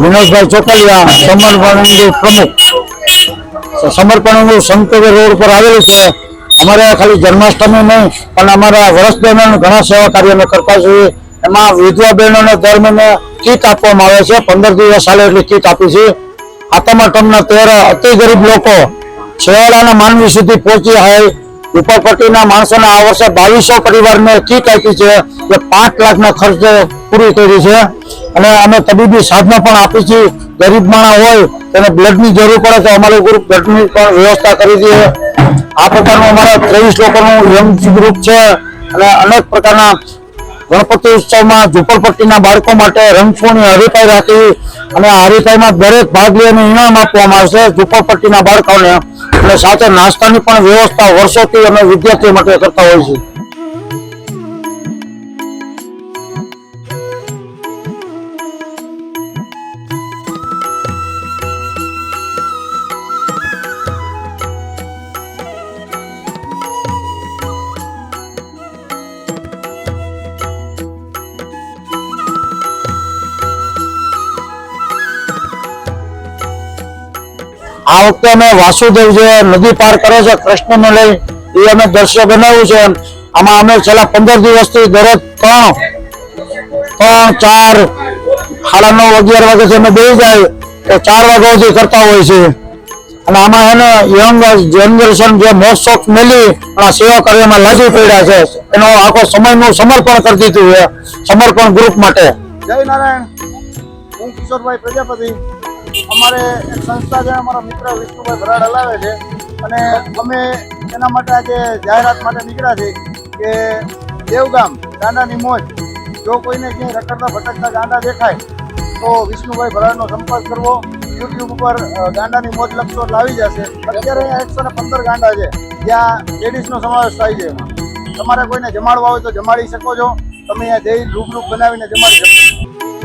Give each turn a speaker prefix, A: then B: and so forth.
A: વિનોદભાઈ ચોકલિયા, સમર્પણ પ્રમુખ. સમર્પણ સંતોષ રોડ પર આવેલું છે. અમારે ખાલી જન્માષ્ટમી નહીં, પણ અમારા વર્ષ દરમિયાન ઘણા સેવા અમે કરતા છીએ. એમાં વિધવા બહેનોને દર મહિને કીટ આપવામાં આવે છે. પંદર દિવસ સાલે એટલી કીટ આપી છે. આતમ ટમના તેર, અતિ ગરીબ લોકો છેવાડાના માનવી સુધી પહોંચી હોય ઝુંપડપટ્ટીના માણસોને આ વર્ષે બાવીસો પરિવારને કીટ આપી છે કે પાંચ લાખના ખર્ચે પૂરી કરી છે. અને અમે તબીબી સાધનો પણ આપી છે ગરીબ માણા હોય તેને બ્લડની જરૂર પડે તો અમારું ગ્રુપ બ્લડની પણ વ્યવસ્થા કરી દઈએ આ પ્રકારનું અમારા ત્રેવીસ લોકોનું યંગ ગ્રુપ છે. અને અનેક પ્રકારના ગણપતિ ઉત્સવમાં ઝુંપડપટ્ટીના બાળકો માટે રંગફોની હરીફાઈ રાખી. અને હરીફાઈમાં દરેક ભાગ લઈને ઇનામ આપવામાં આવશે. ઝુંપડપટ્ટીના બાળકોને અને સાથે નાસ્તાની પણ વ્યવસ્થા વર્ષોથી અમે વિદ્યાર્થીઓ માટે કરતા હોય છીએ. આ વખતે અમે વાસુદેવ જે નદી પાર કરે છે, કૃષ્ણને લઈ, એ અમે દ્રશ્ય બનાવ્યું છે. આમાં અમે છેલ્લા પંદર દિવસથી દરરોજ ત્રણ ત્રણ, ચાર, સાડા નવ, અગિયાર વાગે અમે બેસી જાય, તો ચાર વાગ્યા સુધી કરતા હોય છે. અને આમાં એને યંગ જનરેશન જે મોજ શોખ મેલી અને સેવા કાર્યમાં લાગી પડ્યા છે. એનો આખો સમયનું સમર્પણ કરી દીધું છે, સમર્પણ ગ્રુપ માટે.
B: જય નારાયણ. હું કિશોરભાઈ પ્રજાપતિ. અમારે સંસ્થા છે, અમારા મિત્ર વિષ્ણુભાઈ ભરાડ હલાવે છે. અને અમે એના માટે આજે જાહેરાત માટે નીકળ્યા છે કે દેવગામ ગાંડાની મોજ, જો કોઈને ક્યાંય રખડતા ભટકતા ગાંડા દેખાય, તો વિષ્ણુભાઈ ભરાડનો સંપર્ક કરવો. યુટ્યુબ ઉપર ગાંડાની મોજ લખશો લાવી જશે. અત્યારે અહીંયા એકસો ને પંદર ગાંડા છે. જ્યાં લેડીઝનો સમાવેશ થાય છે તમારે કોઈને જમાડવા હોય તો જમાડી શકો છો. તમે અહીંયા જઈ રૂબરૂપ બનાવીને જમાડી શકો